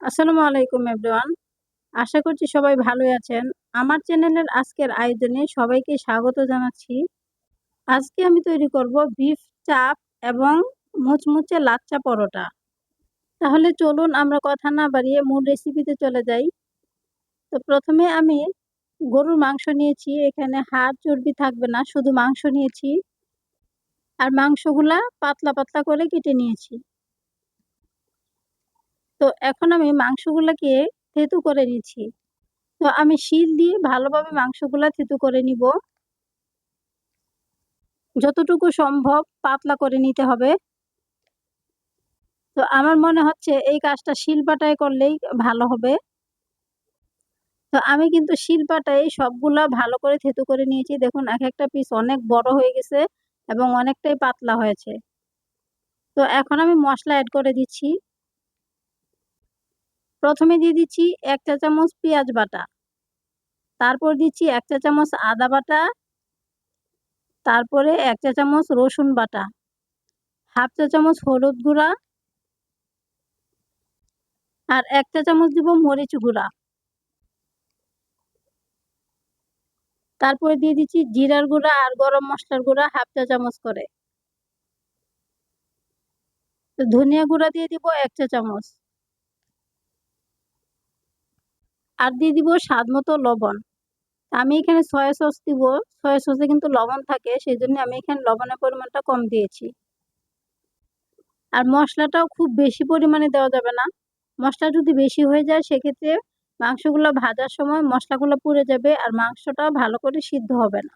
আসসালামু আলাইকুম এভরিওয়ান। আশা করছি সবাই ভালোই আছেন। আমার চ্যানেলের আজকের আয়োজনে সবাইকে স্বাগত জানাচ্ছি। আজকে আমি তৈরি করব বিফ, চাপ এবং মুচমুচে লাচ্চা পরোটা। তাহলে চলুন আমরা কথা না বাড়িয়ে মূল রেসিপিতে চলে যাই। তো প্রথমে আমি গরুর মাংস নিয়েছি। এখানে হাড় চর্বি থাকবে না, শুধু মাংস নিয়েছি। আর মাংসগুলা পাতলা পাতলা করে কেটে নিয়েছি। তো এখন আমি মাংসগুলোকে থেতু করে নিচ্ছি। তো আমি শিল দিয়ে ভালোভাবে মাংসগুলা থেতু করে নিব। যতটুকু সম্ভব পাতলা করে নিতে হবে। তো আমার মনে হচ্ছে এই কাজটা শিলপাটায় করলেই ভালো হবে। তো আমি কিন্তু শিলপাটায় সবগুলা ভালো করে থেতু করে নিয়েছি। দেখুন, এক একটা পিস অনেক বড় হয়ে গেছে এবং অনেকটাই পাতলা হয়েছে। তো এখন আমি মশলা অ্যাড করে দিচ্ছি। প্রথমে দিয়ে দিচ্ছি এক চা চামচ পেঁয়াজ বাটা। তারপর দিচ্ছি এক চা চামচ আদা বাটা। তারপরে এক চা চামচ রসুন বাটা। হাফ চা চামচ হলুদ গুঁড়া। আর এক চা চামচ দিব মরিচ গুঁড়া। তারপরে দিয়ে দিচ্ছি জিরার গুঁড়া আর গরম মশলার গুঁড়া হাফ চা চামচ করে। ধনিয়া গুঁড়া দিয়ে দিব এক চা চামচ। আর দিয়ে দিব স্বাদ মতো লবণ। আমি এখানে সয়া সস দিব। সয়া সসে কিন্তু লবণ থাকে সেই জন্য আমি এখানে লবণের পরিমাণটা কম দিয়েছি। আর মশলাটাও খুব বেশি পরিমাণে দেওয়া যাবে না। মশলা যদি বেশি হয়ে যায়, সেক্ষেত্রে মাংসগুলো ভাজার সময় মশলাগুলো পুড়ে যাবে আর মাংসটাও ভালো করে সিদ্ধ হবে না।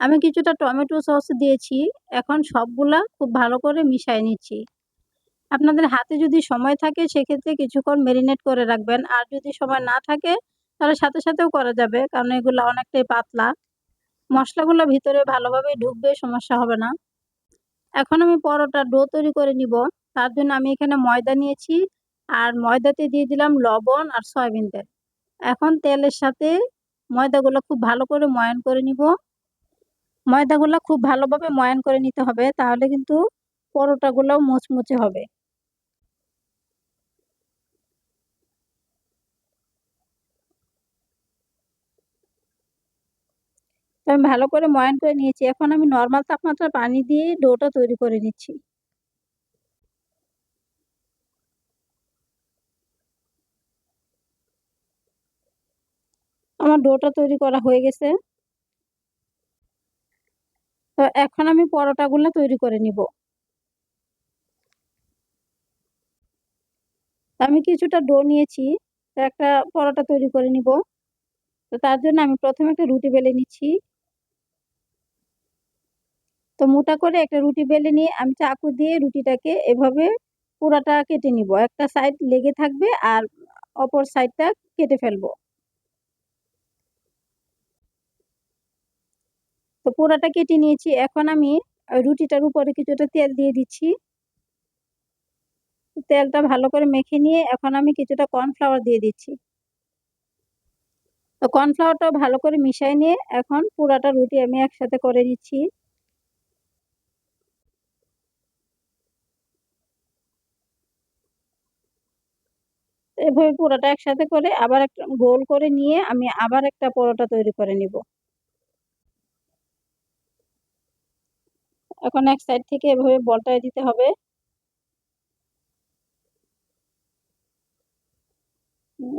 আমি কিছুটা টমেটো সস দিয়েছি। এখন সবগুলা খুব ভালো করে মিশাই নিচ্ছি। আপনাদের হাতে যদি সময় থাকে, সেক্ষেত্রে কিছুক্ষণ মেরিনেট করে রাখবেন। আর যদি সময় না থাকে, তাহলে সাথে সাথেও করা যাবে, কারণ এগুলো অনেকটাই পাতলা। মশলাগুলো ভিতরে ভালোভাবে ঢুকবে, সমস্যা হবে না। এখন আমি পরোটা ডো তৈরি করে নিব। তার জন্য আমি এখানে ময়দা নিয়েছি। আর ময়দাতে দিয়ে দিলাম লবণ আর সয়াবিন তেল। এখন তেলের সাথে ময়দাগুলো খুব ভালো করে ময়ান করে নিব। ময়দাগুলো খুব ভালোভাবে ময়ান করে নিতে হবে, তাহলে কিন্তু পরোটাগুলো মুচমুচে হবে। তো আমি ভালো করে ময়ান করে নিয়েছি। এখন আমি নর্মাল তাপমাত্রার পানি দিয়ে ডোটা তৈরি করে নিচ্ছি। আমার ডোটা তৈরি করা হয়ে গেছে। তো এখন আমি পরোটাগুলো তৈরি করে নিব। আমি কিছুটা ডো নিয়েছি, তো একটা পরোটা তৈরি করে নিব। তো তার জন্য আমি প্রথমে একটা রুটি বেলে নিচ্ছি। তো মোটা করে একটা রুটি বেলে নিয়ে আমি চাকু দিয়ে রুটিটাকে এভাবে পুরাটা কেটে নিব। একটা সাইড লেগে থাকবে আর অপর সাইডটা কেটে ফেলব। তো পুরাটা কেটে নিয়েছি। এখন আমি রুটিটার উপরে কিছুটা তেল দিয়ে দিচ্ছি। তেলটা ভালো করে মেখে নিয়ে এখন আমি কিছুটা কর্নফ্লাওয়ার দিয়ে দিচ্ছি। তো কর্নফ্লাওয়ারটাও ভালো করে মিশাই নিয়ে এখন পুরাটা রুটি আমি একসাথে করে নিচ্ছি। এভাবে পুরোটা একসাথে করে আবার একটা গোল করে নিয়ে আমি আবার একটা পরোটা তৈরি করে নিব। এখন এক সাইড থেকে এভাবে বলটায় দিতে হবে।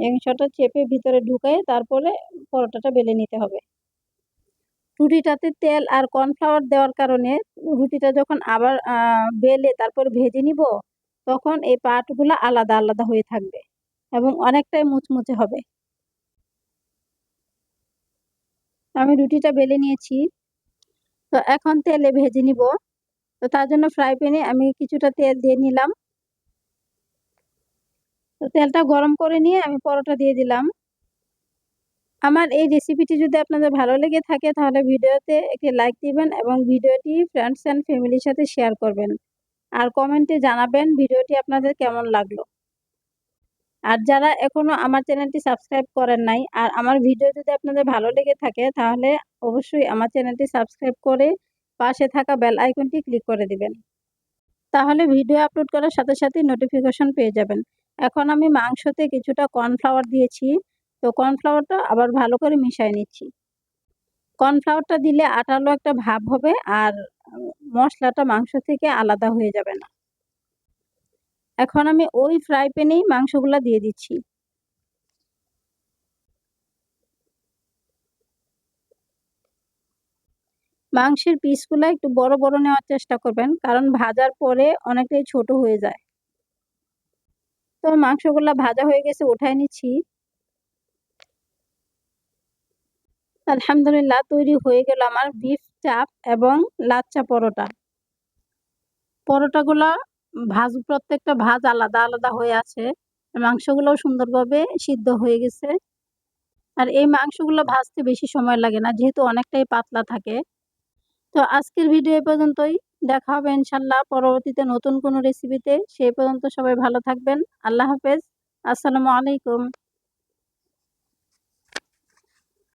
অংশটা চেপে ভিতরে ঢুকাই তারপরে পরোটাটা বেলে নিতে হবে। রুটিটাতে তেল আর কর্নফ্লাওয়ার দেওয়ার কারণে রুটিটা যখন আবার বেলে তারপর ভেজে নিব, তখন এই পাটগুলো আলাদা আলাদা হয়ে থাকবে। এবং অনেকটাই মুচমুচে হবে। আমি রুটিটা বেলে নিয়েছি। তো এখন তেলে ভেজে নিব। তো তার জন্য ফ্রাই প্যানে আমি কিছুটা তেল দিয়ে নিলাম। তো তেলটা গরম করে নিয়ে আমি পরোটা দিয়ে দিলাম। আমার এই রেসিপিটি যদি আপনাদের ভালো লেগে থাকে, তাহলে ভিডিওতে একটি লাইক দিবেন এবং ভিডিওটি ফ্রেন্ডস অ্যান্ড ফ্যামিলির সাথে শেয়ার করবেন। আর কমেন্টে জানাবেন ভিডিওটি আপনাদের কেমন লাগল। আর যারা এখনও আমার চ্যানেলটি সাবস্ক্রাইব করেন নাই, আর আমার ভিডিও যদি আপনাদের ভালো লেগে থাকে, তাহলে অবশ্যই আমার চ্যানেলটি সাবস্ক্রাইব করে পাশে থাকা বেল আইকনটি ক্লিক করে দিবেন। তাহলে ভিডিও আপলোড করার সাথে সাথে নোটিফিকেশন পেয়ে যাবেন। এখন আমি মাংসতে কিছুটা কর্নফ্লাওয়ার দিয়েছি, তো কর্নফ্লাওয়ারটা আবার ভালো করে মিশিয়ে নিচ্ছি। কর্নফ্লাওয়ারটা দিলে আটালো একটা ভাব হবে, আর মশলাটা মাংস থেকে আলাদা হয়ে যাবে না। এখন আমি ওই ফ্রাই প্যানেই মাংসগুলো দিয়ে দিচ্ছি। মাংসের পিসগুলো একটু বড় বড় নেওয়ার চেষ্টা করবেন, কারণ ভাজার পরে অনেকটাই ছোট হয়ে যায়। তো মাংসগুলো ভাজা হয়ে গেছে উঠায় নিচ্ছি। আলহামদুলিল্লাহ, তৈরি হয়ে গেল আমার বিফ চাপ এবং লাচ্চা পরোটা। পরোটাগুলো ভাজ, প্রত্যেকটা ভাজ আলাদা আলাদা হয়ে আছে। মাংসগুলোও সুন্দরভাবে সিদ্ধ হয়ে গেছে। আর এই মাংসগুলো ভাজতে বেশি সময় লাগে না, যেহেতু অনেকটাই পাতলা থাকে। তো আজকের ভিডিও এ পর্যন্তই। দেখা হবে ইনশাল্লাহ পরবর্তীতে নতুন কোনো রেসিপিতে সেই পর্যন্ত সবাই ভালো থাকবেন। আল্লাহ হাফেজ। আসসালামু আলাইকুম।